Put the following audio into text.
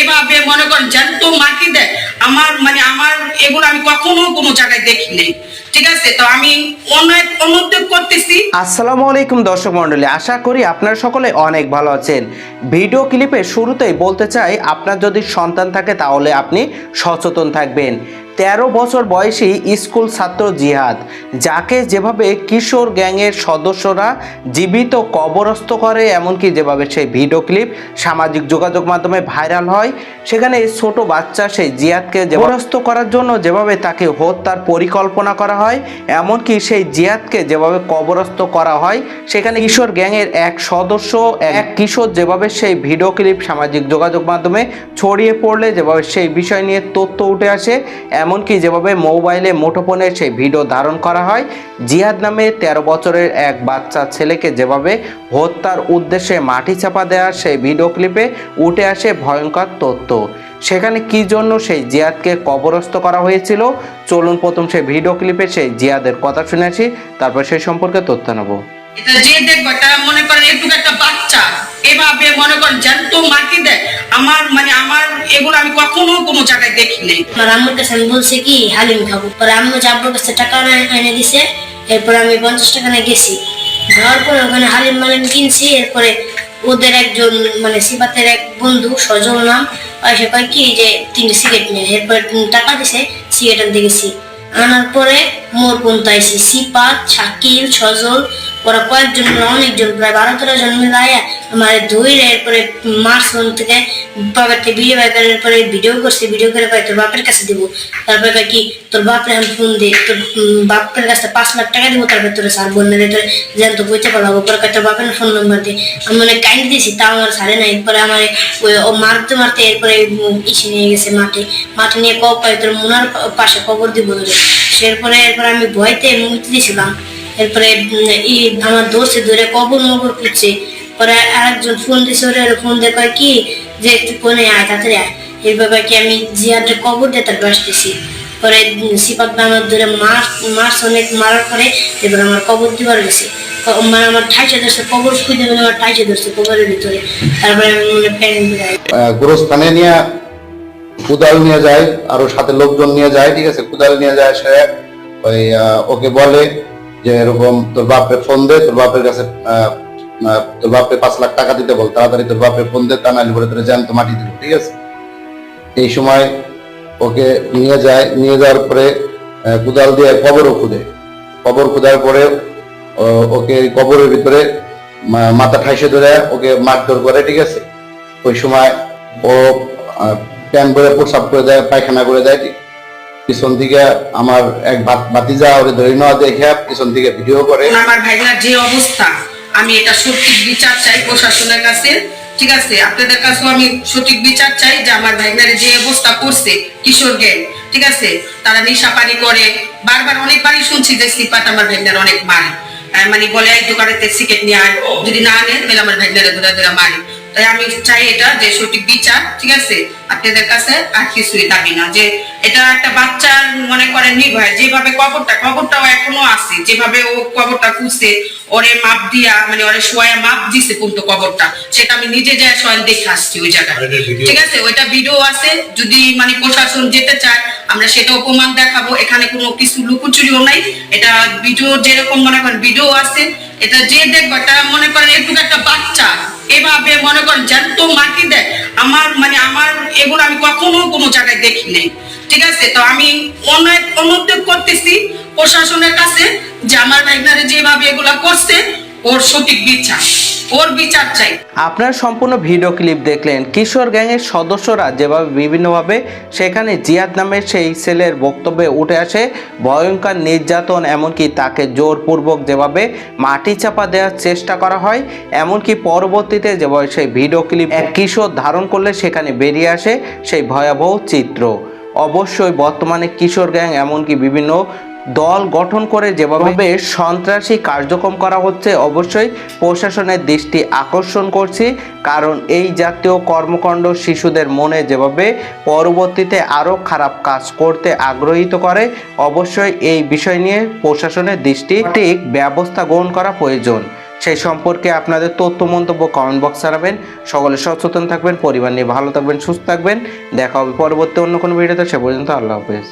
এভাবে মনে করেন জ্যান্ত মাটি দেয়। আমার মানে আমার এগুলো আমি কখনো কোনো জায়গায় দেখি নাই। ঠিক আছে? তো আমি করতেছি। আসসালামু আলাইকুম আশা করি আপনারা সকলে অনেক ভালো আছেন। ভিডিও ক্লিপের বলতে চাই, আপনার যদি সন্তান থাকে তাহলে আপনি সচেতন থাকবেন। তেরো বছর বয়সী স্কুল ছাত্র জিহাদ, যাকে যেভাবে কিশোর গ্যাংয়ের সদস্যরা জীবিত কবরস্থ করে, এমনকি যেভাবে সেই ভিডিও ক্লিপ সামাজিক যোগাযোগ মাধ্যমে ভাইরাল হয়, সেখানে ছোট বাচ্চা সেই জিয়াদকে জবরদস্ত করার জন্য যেভাবে তাকে হত্যার পরিকল্পনা করা হয়, এমনকি সেই জিয়াদকে যেভাবে কবরস্থ করা হয়, সেখানে কিশোর গ্যাংয়ের এক সদস্য, এক কিশোর যেভাবে সেই ভিডিও ক্লিপ সামাজিক যোগাযোগ মাধ্যমে ছড়িয়ে পড়লে, যেভাবে সেই বিষয় নিয়ে তথ্য উঠে আসে এমনকি যেভাবে মোবাইলে মুঠোফোনে সেই ভিডিও ধারণ করা হয়, জিহাদ নামে তেরো বছরের এক বাচ্চা ছেলেকে যেভাবে হত্যার উদ্দেশ্যে মাটি চাপা দেওয়ার সেই ভিডিও ক্লিপে উঠে আসে ভয়ঙ্কর তথ্য। সেখানে কি জন্য সেই জিয়াদকে কবরস্থ করা হয়েছিল? চলুন প্রথম সেই ভিডিও ক্লিপে সেই জিয়াদের কথা শুনে আসি, তারপর সেই সম্পর্কে তথ্য নেব। এটা যে দেখব এটা মনে করেন একটু একটা বাচ্চা। এভাবে মনে করেন, জ্যান্ত মাটি দেয়। আমার মানে আমার এগুলো আমি কখনো কোনো জায়গায় দেখি নাই। আমার আম্মুর কাছে আমি বলছি কি, হালিম খাব। পরে আম্মু যে আব্বুর কাছে টাকা এনে- দিছে, এরপরে আমি পঞ্চাশ টাকা নিয়ে গেছি। যাওয়ার পরে ওখানে হালিম মালিম কিনছি, এরপরে ওদের একজন মানে সিপাতের এক বন্ধু, সজল নাম সে কয় কি, যে তিনটে সিগারেট নিয়ে এরপরে টাকা দিছে, সিগারেট আনতে গেছি। আনার পরে মোর পর্যন্ত আইসি সিপাত শাকিল, সজল ওরা কয়েকজন অনেকজন প্রায় বারো তেরো জন মিলে আয়া ধুইরে এরপরে মার্চ বাবার থেকে বিয়ে বাই করার পরে ভিডিও করছে ভিডিও করে কয়, তোর বাপের কাছে দিব। তারপরে কয়, কি, তোর বাপরে আমি ফোন দে তোর বাপের কাছে পাঁচ লাখ টাকা দিব, তারপরে তোর স্যার বললে রে তোর যেন তো বইতে পারব পরে তোর বাপের ফোন নম্বর দে। আমি মানে কাইন্ড দিয়েছি তাও আমার সারে না এরপরে আমার ও মারতে মারতে এরপরে ইসে নিয়ে গেছে মাঠে। মাঠে নিয়ে কয় তোর মোনার পাশে কবর দিব ধরে এরপরে এরপরে আমি ভয়তে মুক্তি দিয়েছিলাম এরপরে ই আমার দোষে ধরে কবর মবর করছে পরে আরেকজন ফোন দিছে, ওরে ফোন দিয়ে কি যে একটু কোনে আয়, তাড়াতাড়ি আয়। এইভাবে কি আমি জিয়াদের কবর দিয়ে তার বাসতেছি পরে সিপাত আমার ধরে মাস মাস অনেক মারার পরে এবার আমার কবর দিবার গেছে। মানে আমার ঠাইসে ধরছে, কবর খুঁজে মানে আমার ঠাইসে ধরছে কবরের ভিতরে। তারপরে আমি মনে প্যান গোরস্থানে নিয়ে, কুদাল নিয়ে যায়, আরও সাথে লোকজন নিয়ে যায়, ঠিক আছে? কুদাল নিয়ে যায়, সে, ওই ওকে বলে যে এরকম তোর বাপরে ফোন দে, তোর বাপের কাছে তোর বাপরে পাঁচ লাখ টাকা দিতে বল, তাড়াতাড়ি তোর বাপরে ফোন দে তা নাহলে পরে তোর জ্যান্ত মাটি দিল ঠিক আছে? এই সময় ওকে নিয়ে যায়, নিয়ে যাওয়ার পরে কুদাল দিয়ে কবরও খুদে। কবর খুদার পরে ওকে কবরের ভিতরে মাথা ঠাইসে ধরে ওকে মারধর করে, ঠিক আছে? ওই সময় ও প্যান করে প্রসাব করে দেয়, পায়খানা করে দেয় পিছন থেকে আমার এক ভাতিজা ওরে ধরে নেওয়া দেখে পিছন থেকে ভিডিও করে। আমার ভাইনার যে অবস্থা, আমি এটা সঠিক বিচার চাই প্রশাসনের কাছে। ঠিক আছে, আপনাদের কাছেও আমি সঠিক বিচার চাই যে আমার ভাইনারে যে অবস্থা করছে, কিশোর গ্যাং। ঠিক আছে, তারা নেশা পানি করে। বারবার অনেকবারই শুনছি যে সিপাট আমার ভাইনার অনেক মারে। মানে বলে এই দোকানেতে সিকেট নিয়ে আয়, যদি না আনে তাহলে আমার ভাইনারে ধরে ধরে মারে। তাই আমি চাই এটা যে সঠিক বিচার ঠিক আছে? আপনাদের কাছে আর কিছুই দাবি না যে এটা একটা বাচ্চার মনে করেন নির্ভয় যেভাবে কবরটা কবরটাও এখনও আছে যেভাবে ও কবরটা খুঁজছে ওরে মাপ দিয়া মানে ওরে শোয়া মাপ দিছে কিন্তু কবরটা সেটা আমি নিজে যাই স্বয়ং দেখে আসছি ওই জায়গায়। ঠিক আছে? ওইটা ভিডিও আছে যদি মানে প্রশাসন যেতে চায় আমরা সেটাও প্রমাণ দেখাবো এখানে কোনো কিছু লুকোচুরিও নাই এটা ভিডিও যেরকম মনে করেন ভিডিও আছে এটা যে দেখবে, তারা মনে করেন এটুকু একটা বাচ্চা। এভাবে মনে করেন জ্যান্ত মাটি দেয়। আমার মানে আমার এগুলো আমি কখনো কোনো জায়গায় দেখি নাই। ঠিক আছে? তো আমি অনেক অনুদ্যোগ করতেছি প্রশাসনের কাছে যে আমার ভাইনারে যেভাবে এগুলা করছে ওর সঠিক বিচার, ওর বিচার চাই। আপনার সম্পূর্ণ ভিডিও ক্লিপ দেখলেন। কিশোর গ্যাংয়ের সদস্যরা যেভাবে বিভিন্নভাবে সেখানে জিয়াদ নামের সেই ছেলের বক্তব্যে উঠে আসে, ভয়ঙ্কর নির্যাতন, এমনকি তাকে জোরপূর্বক যেভাবে মাটি চাপা দেওয়ার চেষ্টা করা হয়, এমনকি পরবর্তীতে যেভাবে সেই ভিডিও ক্লিপ এক কিশোর ধারণ করলে সেখানে বেরিয়ে আসে সেই ভয়াবহ চিত্র। অবশ্যই বর্তমানে কিশোর গ্যাং, এমনকি বিভিন্ন দল গঠন করে যেভাবে সন্ত্রাসী কার্যক্রম করা হচ্ছে, অবশ্যই প্রশাসনের দৃষ্টি আকর্ষণ করছি। কারণ এই জাতীয় কর্মকাণ্ড শিশুদের মনে যেভাবে পরবর্তীতে আরও খারাপ কাজ করতে আগ্রহীত করে, অবশ্যই এই বিষয় নিয়ে প্রশাসনের দৃষ্টি ঠিক ব্যবস্থা গ্রহণ করা প্রয়োজন। সেই সম্পর্কে আপনাদের তথ্য, মন্তব্য কমেন্ট বক্স জানাবেন। সকলে সচেতন থাকবেন, পরিবার নিয়ে ভালো থাকবেন, সুস্থ থাকবেন। দেখা হবে পরবর্তী অন্য কোনো ভিডিওতে, সে পর্যন্ত আল্লাহ হাফেজ।